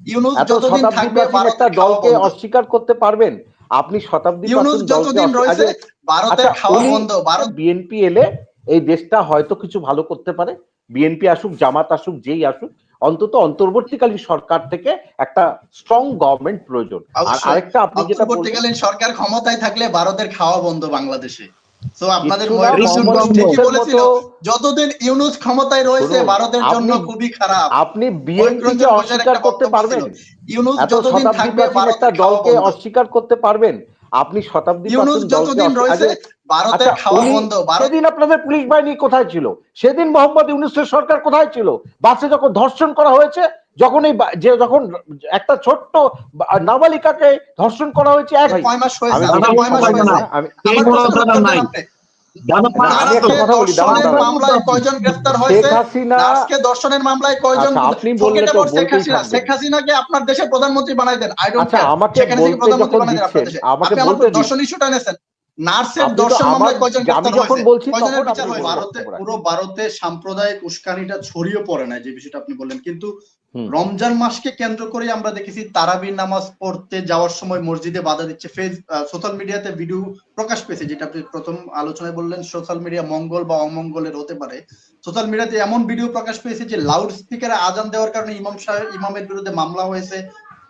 ইউনুস যতদিন থাকবে একটা দলকে অস্বীকার করতে পারবেন? আপনি শতাব্দী ইউনুস যতদিন রয়েছে ভারতের আচ্ছা, খাওয়া বন্ধ ভারত বিএনপি এলে এই দেশটা হয়তো কিছু ভালো করতে পারে। বিএনপি আসুক জামাত আসুক যেই আসুক অন্তত অন্তর্বর্তীকালীন সরকার থেকে একটা স্ট্রং গভর্নমেন্ট প্রয়োজন। আর আরেকটা আপনি যেটা বললেন অন্তর্বর্তীকালীন সরকার ক্ষমতায় থাকলে ভারতের খাওয়া বন্ধ বাংলাদেশে। তো আপনাদের ঠিকই বলেছিল যতদিন ইউনুস ক্ষমতায় রয়েছে ভারতের জন্য আপনি- খুবই খারাপ। আপনি বিএনপি কে মহিউদ্দিন অস্বীকার করতে পারবেন? ইউনুস যতদিন শতাব্দী থাকবে একটা দলকে অস্বীকার করতে পারবেন? আপনি শতাব্দী ইউনুস যতদিন রয়েছে ভারতের আচ্ছা, খাওয়া বন্ধ। সেদিন আপনাদের পুলিশ বাহিনী কোথায় ছিল? সেদিন মোহাম্মদ ইউনুসের সরকার কোথায় ছিল? বাসে যখন ধর্ষণ করা হয়েছে যখন এই যে যখন একটা ছোট্ট নাবালিকাকে ধর্ষণ করা হয়েছে এক মাস আপনার দেশের প্রধানমন্ত্রী বানাই দেন। আই ডোন্ট আচ্ছা, আমাকে। দর্শন ইস্যুটা এনেছেন। নার্সের দর্শন মামলায় কয়জন গ্রেফতার পুরো ভারতে সাম্প্রদায়িক উস্কানিটা ছড়িয়ে পড়ে না যে বিষয়টা আপনি বললেন। কিন্তু। রমজান মাসকে কেন্দ্র করে আমরা দেখেছি তারাবির নামাজ পড়তে যাওয়ার সময় মসজিদে বাধা দিচ্ছে। ফেস সোশ্যাল মিডিয়াতে ভিডিও প্রকাশ পেয়েছে, যেটা আপনি প্রথম আলোচনায় বললেন সোশ্যাল মিডিয়া মঙ্গল বা অমঙ্গলের হতে পারে। সোশ্যাল মিডিয়াতে এমন ভিডিও প্রকাশ পেয়েছে যে লাউড স্পিকারে আজান দেওয়ার কারণে ইমাম সাহেব, ইমামের বিরুদ্ধে মামলা হয়েছে।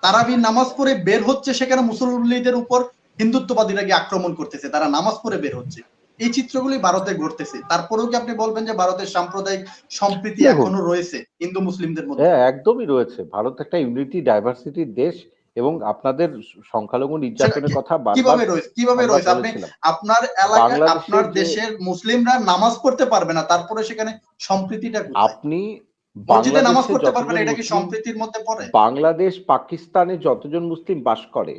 তারাবির নামাজ পড়ে বের হচ্ছে সেখানে মুসল্লিদের উপর হিন্দুত্ববাদীরা গিয়ে আক্রমণ করতেছে, তারা নামাজ পড়ে বের হচ্ছে। এই চিত্রগুলি ভারতে ঘটতেছে। তারপরেও কি আপনি বলবেন যে ভারতের সাম্প্রদায়িক সম্প্রীতি এখনও রয়েছে হিন্দু মুসলিমদের মধ্যে? হ্যাঁ একদমই রয়েছে। ভারত একটা ইউনিটি ডাইভার্সিটির দেশ এবং আপনাদের সংখ্যালঘু নির্যাতনের কথা কীভাবে রয়েছে? কীভাবে রয়েছে? আপনি আপনার এলাকায় আপনার দেশের মুসলিমরা নামাজ পড়তে পারবে না তারপরে সেখানে সম্প্রীতিটা আপনি নামাজ পড়তে পারবে না এটা কি সম্প্রীতির মধ্যে পড়ে? বাংলাদেশ পাকিস্তানে যতজন মুসলিম বাস করে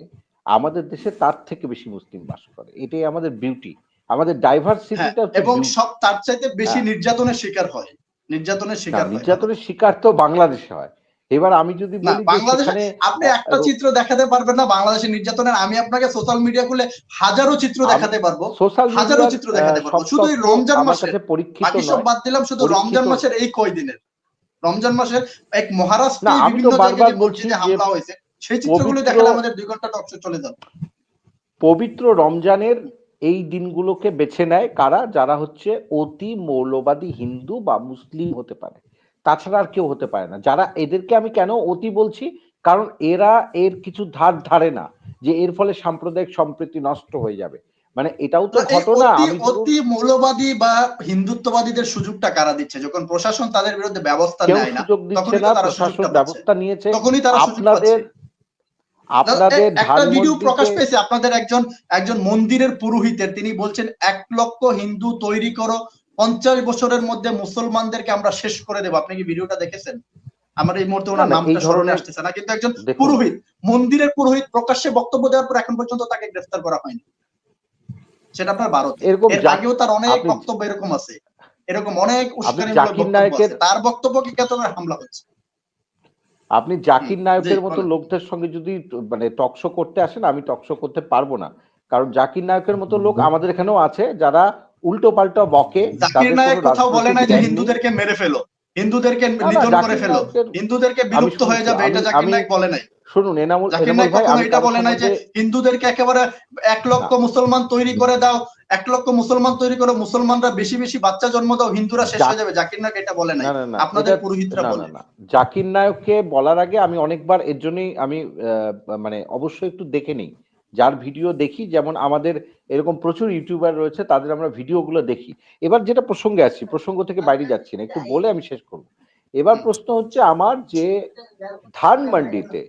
আমাদের দেশে তার থেকে বেশি মুসলিম বাস করে। এটাই আমাদের বিউটি আমাদের হ্যাঁ, ডাইভার্সিটিটা এবং সব তার চাইতে বেশি হ্যাঁ। নির্যাতনের শিকার হয়। নির্যাতনের শিকার নির্যাতনের শিকার তো বাংলাদেশে হয়। এবার আমি যদি বলি বাংলাদেশে আপনি একটা চিত্র দেখাতে পারবেন না বাংলাদেশের নির্যাতনের আমি আপনাকে সোশ্যাল মিডিয়া খুলে হাজারো চিত্র দেখাতে পারব। সোশ্যাল হাজারো চিত্র দেখাতে পারব। শুধু এই রমজান মাসে। পরীক্ষিত বাকি সব বাদ দিলাম শুধু রমজান মাসের এই কয়দিনের। রমজান মাসের এক মহারাষ্ট্রে বিভিন্ন জায়গায় বলছি যে হামলা হয়েছে সেই চিত্রগুলো দেখালে আমাদের দুই ঘণ্টা টকশো চলে যাবে। পবিত্র রমজানের এই দিনগুলোকে বেছে নেয় কারা? যারা হচ্ছে অতি মৌলবাদী হিন্দু বা মুসলিম হতে পারে। তাছাড়া আর কেউ হতে পারে না। যারা এদেরকে আমি কেন অতি বলছি? কারণ এরা এর কিছু ধার ধারে না যে এর ফলে সাম্প্রদায়িক সম্প্রীতি নষ্ট হয়ে যাবে। মানে এটাও তো ঘটনা। অতি মৌলবাদী বা হিন্দুত্ববাদীদের সুযোগটা কারা দিচ্ছে? যখন প্রশাসন তাদের বিরুদ্ধে ব্যবস্থা নেয় না সুযোগ তখনই তারা প্রশাসন সুযোগটা ব্যবস্থা নিয়েছে। তখনই তারা আপনাদের আপনাদের একটা ভিডিও প্রকাশ পেয়েছে আপনাদের একজন একজন মন্দিরের পুরোহিতের। তিনি বলছেন এক লক্ষ হিন্দু তৈরি করো পঞ্চাশ বছরের মধ্যে মুসলমানদেরকে আমরা শেষ করে দেবো। আপনি কি ভিডিওটা দেখেছেন? আমার এই মুহূর্তে ওনার নামটা স্মরণে আসতেছে না কিন্তু একজন পুরোহিত মন্দিরের পুরোহিত প্রকাশ্যে বক্তব্য দেওয়ার পর এখন পর্যন্ত তাকে গ্রেফতার করা হয়নি। সেটা আপনার ভারত। এর আগেও তার অনেক বক্তব্য এরকম আছে। এরকম অনেক উস্কানিমূলক বক্তব্য আছে। তার বক্তব্য কি কেন হামলা হচ্ছে? আপনি জাকির নায়কের মতো লোকদের সঙ্গে যদি মানে টকশো করতে আসেন আমি টকশো করতে পারব না। কারণ জাকির নায়কের মতো লোক আমাদের এখানেও আছে যারা উল্টো পাল্টা বকে জাকির নায়ক কোথাও বলে না যে। হিন্দুদেরকে মেরে ফেলো হিন্দুদেরকে নিধন করে ফেলো হিন্দুদেরকে বিলুপ্ত হয়ে যাবে এটা জাকির নায়ক বলে নাই। শুনুন এনামুল জাকির এনামুল নায়ক ভাই কখনো আমি এটা বলে নাই যে হিন্দুদেরকে একেবারে এক লক্ষ মুসলমান তৈরি করে দাও এক লক্ষ মুসলমান তৈরি করে মুসলমানরা বেশি বেশি বাচ্চা জন্ম দাও হিন্দুরা শেষ হয়ে যাবে জাকির নায়ক এটা বলে নাই। না আপনাদের পুরোহিতরা বলে না। জাকির নায়ককে বলার আগে আমি অনেকবার এর জন্যই আমি মানে অবশ্যই একটু দেখে নিই। যার ভিডিও দেখি যেমন আমাদের এরকম প্রচুর ইউটিউবার রয়েছে তাদের আমরা ভিডিওগুলো দেখি। এবার যেটা প্রসঙ্গে আসছি প্রসঙ্গ থেকে বাইরে যাচ্ছি না একটু বলে আমি শেষ করব। এবার প্রশ্ন হচ্ছে আমার যে ধানমান্ডিতে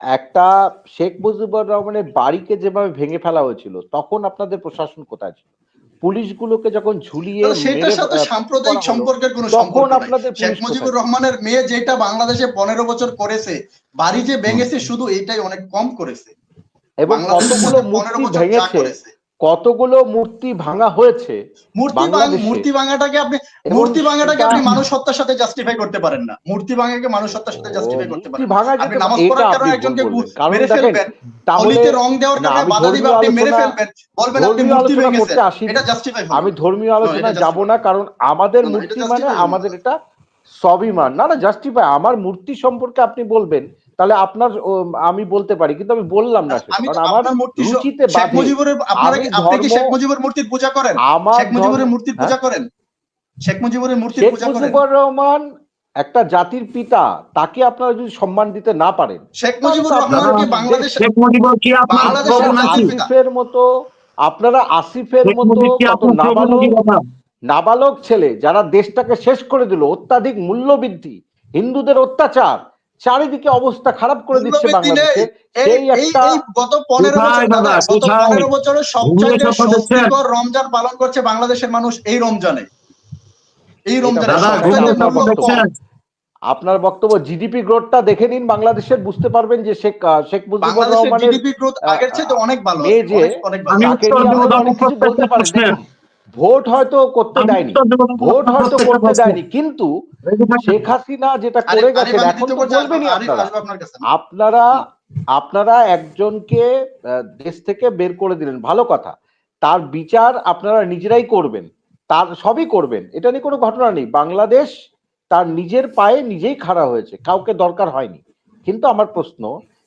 একটা শেখ মুজিবুর রহমানের বাড়িকে যেভাবে ভেঙে ফেলা হয়েছিল তখন আপনাদের প্রশাসন কোথায় ছিল? পুলিশগুলোকে যখন ঝুলিয়ে সেটার সাথে সাম্প্রদায়িক সম্পর্কের কোনো সম্পর্ক আপনাদের শেখ মুজিবুর রহমানের মেয়ে যেটা বাংলাদেশে পনেরো বছর করেছে বাড়ি যে ভেঙেছে শুধু এটাই অনেক কম করেছে। এবং কতগুলো মূর্তি ভেঙেছে কতগুলো মূর্তি ভাঙা হয়েছে মূর্তি মূর্তি ভাঙাটাকে আপনি মূর্তি ভাঙাটাকে আপনি মানুষ হত্যার সাথে জাস্টিফাই করতে পারেন না। মূর্তি ভাঙাকে মানুষ হত্যার সাথে জাস্টিফাই করতে পারেন। ভাঙা আপনি নামাজ পড়ার কারণে একজনকে মেরে ফেলবেন তাহলে রং দেওয়ার কারণে আমি বাধা দিবে আপনি মেরে ফেলবেন। বলবেন আপনি মূর্তি ভেঙেছেন। এটা জাস্টিফাই হবে। আমি ধর্মীয় আলোচনা যাব না কারণ আমাদের মূর্তি মানে আমাদের এটা স্বাভিমান। না না জাস্টিফাই আমার মূর্তি সম্পর্কে আপনি বলবেন। তাহলে আপনার আমি বলতে পারি কিন্তু আমি বললাম না কারণ আমার রুচিতে শেখ বাধে আপনারা কি- আপনি কি শেখ মুজিবুর মূর্তির পূজা করেন? শেখ মুজিবুরের মূর্তির হ্যাঁ? পূজা করেন? শেখ মুজিবুরের মূর্তির পূজা করেন? মুজিবুর রহমান একটা জাতির পিতা তাকে আপনারা যদি সম্মান দিতে না পারেন শেখ মুজিবুর রহমান কি আপনারা- বাংলাদেশ শেখ মুজিবুর কি আপনার বাংলাদেশের প্রভু নাকি? নাকি আসিফের মতো আপনারা আসিফের মতো নাবালক ছেলে যারা দেশটাকে শেষ করে দিল অত্যাধিক মূল্যবৃদ্ধি হিন্দুদের অত্যাচার চারিদিকে অবস্থা খারাপ করে দিচ্ছে বাংলাদেশে। এই একটা গত পনেরো বছর বছরে। স্বস্তিকর রমজান পালন করছে বাংলাদেশের মানুষ এই রমজানে। এই রমজানে আপনার বক্তব্য। জিডিপি গ্রোথটা দেখে নিন বাংলাদেশের বুঝতে পারবেন যে শেখ শেখ মুজিবুর বাংলাদেশের রহমানের জিডিপি গ্রোথ আগের চেয়ে অনেক ভালো মেয়ে যে- অনেক- ভালো। বলতে। দেখুন, ভোট হয়তো করতে দেয়নি। ভোট হয়তো করতে দেয়নি। কিন্তু শেখ হাসিনা যেটা করে গেছেন এখন তো বলবেনই আপনারা। আপনারা আপনারা একজনকে দেশ থেকে বের করে দিলেন। ভালো কথা। তার বিচার আপনারা নিজেরাই করবেন। তার সবই করবেন। এটা নিয়ে কোনো ঘটনা নেই। বাংলাদেশ তার নিজের পায়ে নিজেই খাড়া হয়েছে। কাউকে দরকার হয়নি। কিন্তু আমার প্রশ্ন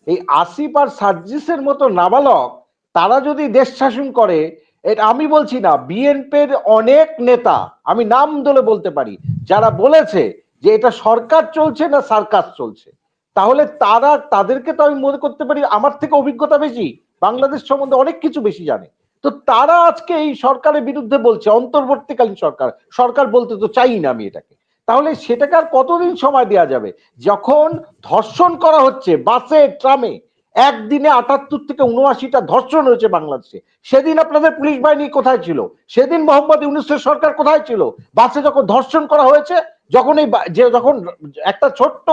এই আসিফ আর সার্জিসের মতো নাবালক তারা যদি দেশ শাসন করে এটা আমি বলছি না বিএনপির অনেক নেতা, আমি নাম ধরে বলতে পারি, যারা বলেছে যে এটা সরকার চলছে না সার্কাস চলছে, তাহলে তারা, তাদেরকে তো আমি মনে করতে পারি আমার থেকে অভিজ্ঞতা বেশি, বাংলাদেশ সম্বন্ধে অনেক কিছু বেশি জানে। তো তারা আজকে এই সরকারের বিরুদ্ধে বলছে, অন্তর্বর্তীকালীন সরকার সরকার বলতে তো চাই না আমি এটাকে। তাহলে সেটাকে আর কতদিন সময় দেওয়া যাবে? যখন ধর্ষণ করা হচ্ছে, বাসে, ট্রামে একদিনে আটাত্তর থেকে উনআশিটা ধর্ষণ হয়েছে বাংলাদেশে। সেদিন আপনাদের পুলিশ বাহিনী কোথায় ছিল? সেদিন মোহাম্মদ ইউনুসের সরকার কোথায় ছিল? বাসে যখন ধর্ষণ করা হয়েছে যখন এই যে যখন একটা ছোট্ট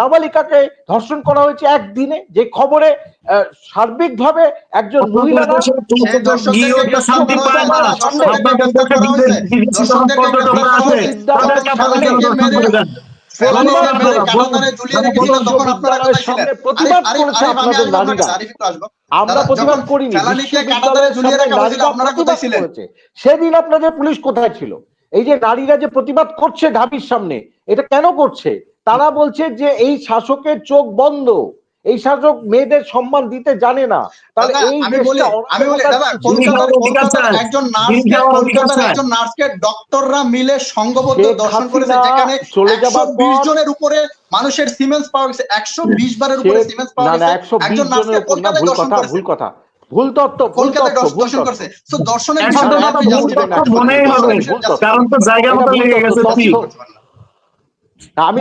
নাবালিকাকে ধর্ষণ করা হয়েছে একদিনে যে খবরে সার্বিকভাবে একজন মহিলা আমরা প্রতিবাদ করিনি সেদিন আপনাদের পুলিশ কোথায় ছিল? এই যে নারীরা যে প্রতিবাদ করছে ঢাবির সামনে এটা কেন করছে? তারা বলছে যে এই শাসকের চোখ বন্ধ। এই শাসক মেয়েদের সম্মান দিতে জানে না তাহলে এই আমি বলি দেশটা আমি বলি দাদা অরাজকতার কলকাতার জিনিস কলকাতার আছে। একজন জিনিস নার্সকে যাওয়ার অধিকার কলকাতার আছে। একজন নার্সকে ডক্টররা মিলে সংঘবদ্ধ দর্শন করেছে যেখানে চলে যাবার বিশ জনের উপরে মানুষের সিমেন্স পাওয়া গেছে একশো বিশ বারের উপরে সিমেন্স পাওয়া গেছে একজন নার্সকে কলকাতায় ভুল দর্শন কথা করেছে ভুল কথা ভুল তত্ত্ব ভুল তত্ত্ব ভুল করেছে তো দর্শনের। মনেই হবে। কারণ তো জায়গা মতো লেগে গেছে আমি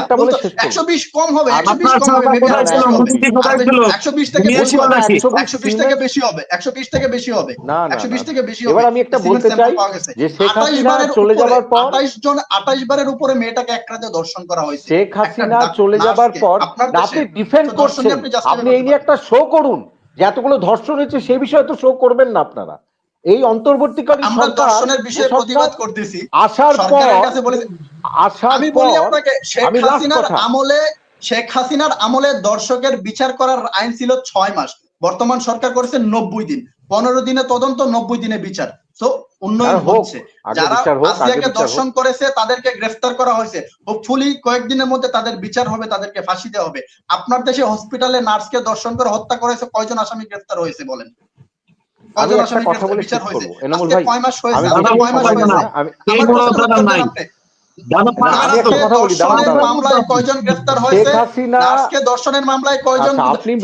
একটা বলে শেষ করি 120 কম হবে 120 কম হবে সরকার maybe কোথায় ছিল? 120 হবে। মুক্তি কোথায় আর ছিল? 120 থেকে বেশি হবে 120 থেকে বেশি হবে 120 থেকে বেশি হবে না, না, 120 থেকে বেশি হবে এবার আমি একটা বলতে চাই যে শেখ হাসিনা বারের চলে যাবার পর 28 জন 28 বারের উপরে মেয়েটাকে এক রাতে দর্শন করা হয়েছে শেখ হাসিনা চলে যাবার পর আপনি ডিফেন্ড করছেন আপনি এই নিয়ে একটা শো করুন যে এতগুলো ধর্ষণ হয়েছে সেই বিষয়ে তো শো করবেন না আপনারা এই অন্তর্বর্তীকালীন আমরা সরকার দর্শনের বিষয়ে প্রতিবাদ করতেছি। আসার পর আসার আমি বলি আপনাকে শেখ হাসিনার আমলে শেখ হাসিনার আমলে দর্শকের বিচার করার আইন ছিল ছয় মাস। বর্তমান সরকার করেছে নব্বই দিন। পনেরো দিনে তদন্ত নব্বই দিনে বিচার। তো উন্নয়ন হচ্ছে। যারা আসিয়াকে দর্শন করেছে তাদেরকে গ্রেফতার করা হয়েছে। হোপফুলি কয়েকদিনের মধ্যে তাদের বিচার হবে তাদেরকে ফাঁসি দেওয়া হবে। আপনার দেশে হসপিটালে নার্সকে দর্শন করে হত্যা করেছে কয়জন আসামি গ্রেফতার হয়েছে বলেন? আমি একটা কথা বলে শেষ করব। এনামুল ভাই আপনি।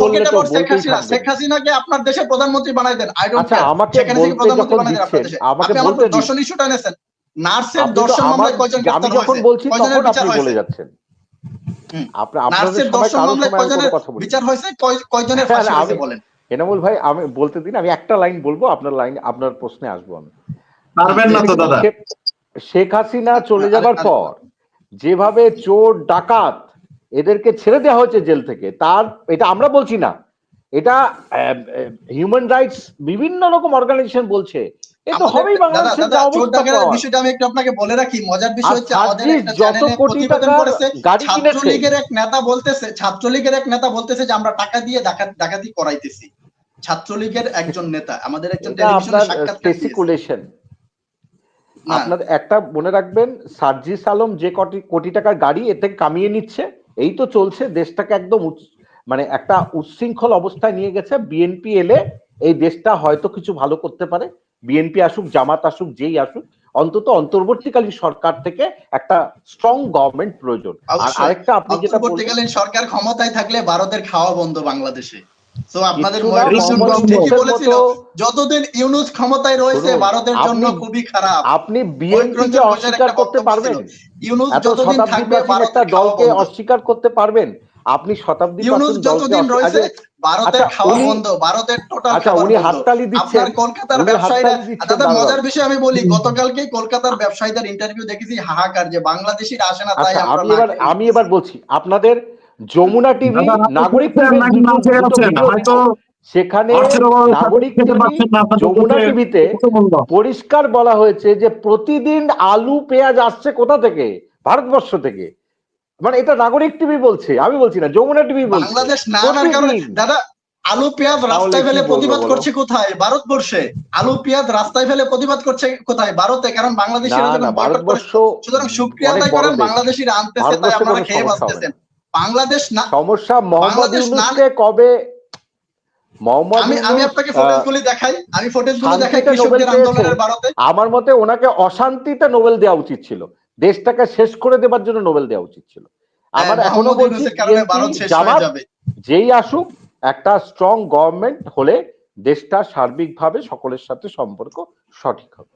বললে তো শেখ হাসিনাকে আপনার দেশের প্রধানমন্ত্রী বানাই দেন। আই ডোন্ট আমাকে বলতে আপনার। দর্শন ইস্যুটা এনেছেন। নার্সের দর্শন মামলায় কয়জন আমি যখন বলছি তখন আপনি বলে যাচ্ছেন। হুম। আপনি আপনাদের নার্সের সময় দর্শন মামলায় সময় আমি কথা বলি বিচার হয়েছে? কয়জনের হ্যাঁ, ফাঁসি হয়েছে বলেন। এনামুল ভাই আমি বলতে দিন আমি একটা লাইন বলব আপনার লাইন আপনার প্রশ্নে আসব আমি। পারবেন না তো দাদা। শেখ- হাসিনা চলে যাবার পর যেভাবে চোর ডাকাত এদেরকে ছেড়ে দেওয়া হয়েছে জেল থেকে তার এটা আমরা বলছি না। এটা হিউম্যান রাইটস বিভিন্ন রকম অর্গানাইজেশন বলছে। এ তো আমাদের- হবেই দাদা, বাংলাদেশের দাদা, যা চোর অবস্থা ডাকাতের পাওয়ার। বিষয়টা আমি একটু আপনাকে বলে রাখি মজার বিষয় হচ্ছে আমাদের একটা চ্যানেলে প্রতিবেদন করেছে ছাত্রলীগের এক নেতা বলতেছে ছাত্রলীগের এক নেতা বলতেছে যে আমরা টাকা দিয়ে ডাকাত করাইতেছি। ছাত্রলীগের একজন নেতা আমাদের একজন টেলিভিশনে আপনার একটা মনে রাখবেন সার্জিস আলম যে কোটি কোটি টাকার গাড়ি এতে কামিয়ে নিচ্ছে এই তো চলছে দেশটাকে একদম মানে একটা উচ্ছৃঙ্খল অবস্থায় নিয়ে গেছে। বিএনপি এলে এই দেশটা হয়তো কিছু ভালো করতে পারে। বিএনপি আসুক জামাত আসুক যেই আসুক অন্তত অন্তর্বর্তীকালীন সরকার থেকে একটা স্ট্রং গভর্নমেন্ট প্রয়োজন। আর আরেকটা আপনি যেটা অন্তর্বর্তীকালীন সরকার ক্ষমতায় থাকলে ভারতের খাওয়া বন্ধ বাংলাদেশে। তো আপনাদের বলেছিল। যতদিন ইউনুস ক্ষমতায় রয়েছে ভারতের জন্য খুবই খারাপ। আপনি বিএনপি কে অস্বীকার করতে পারবেন। ইউনুস যতদিন থাকবে ভারতের দলকে অস্বীকার করতে পারবেন। আপনি শতাব্দী ইউনুস যতদিন রয়েছে ভারতের আচ্ছা, খাওয়া বন্ধ ভারতের টোটাল আচ্ছা উনি হাততালি দিচ্ছেন। আপনার কলকাতার ব্যবসায়ীরা দাদা মজার বিষয় আমি বলি গতকালকে কলকাতার ব্যবসায়ীদের ইন্টারভিউ দেখেছি হাহাকার যে বাংলাদেশিরা আসে না তাই আচ্ছা আমরা আমি এবার আমি এবার বলছি আপনাদের যমুনা টিভি নাগরিক? হয়তো সেখানে নাগরিক যমুনা টিভিতে পরিষ্কার বলা হয়েছে যে প্রতিদিন আলু পেঁয়াজ আসছে কোথা থেকে? ভারতবর্ষ থেকে। মানে এটা নাগরিক টিভি বলছে আমি বলছি না যমুনা টিভি বলছে। বাংলাদেশ না আনার কারণে দাদা আলু পেঁয়াজ রাস্তায় ফেলে প্রতিবাদ করছে কোথায়? ভারতবর্ষে। আলু পেঁয়াজ রাস্তায় ফেলে প্রতিবাদ করছে কোথায়? ভারতে কারণ বাংলাদেশিরা যখন ভারতবর্ষ সুতরাং অনেক আদায় করেন দেশ। বাংলাদেশিরা আনতেছে তাই আপনারা খেয়ে বাঁচতেছেন। বাংলাদেশ না সমস্যা মোহাম্মদ ইউনুসকে কবে মোহাম্মদ আমি আমি আপনাকে আহ, ফুটেজগুলি দেখাই। আমি ফুটেজগুলো শান্তিতে দেখাই কৃষকদের আন্দোলনের ভারতে আমার মতে ওনাকে অশান্তিতে নোবেল দেওয়া উচিত ছিল। দেশটাকে শেষ করে দেবার জন্য নোবেল দেওয়া উচিত ছিল। আমার হ্যাঁ, এখনও মোহাম্মদ বলছি জামাত যেই আসুক একটা স্ট্রং গভর্নমেন্ট হলে দেশটা সার্বিকভাবে সকলের সাথে সম্পর্ক সঠিক হবে।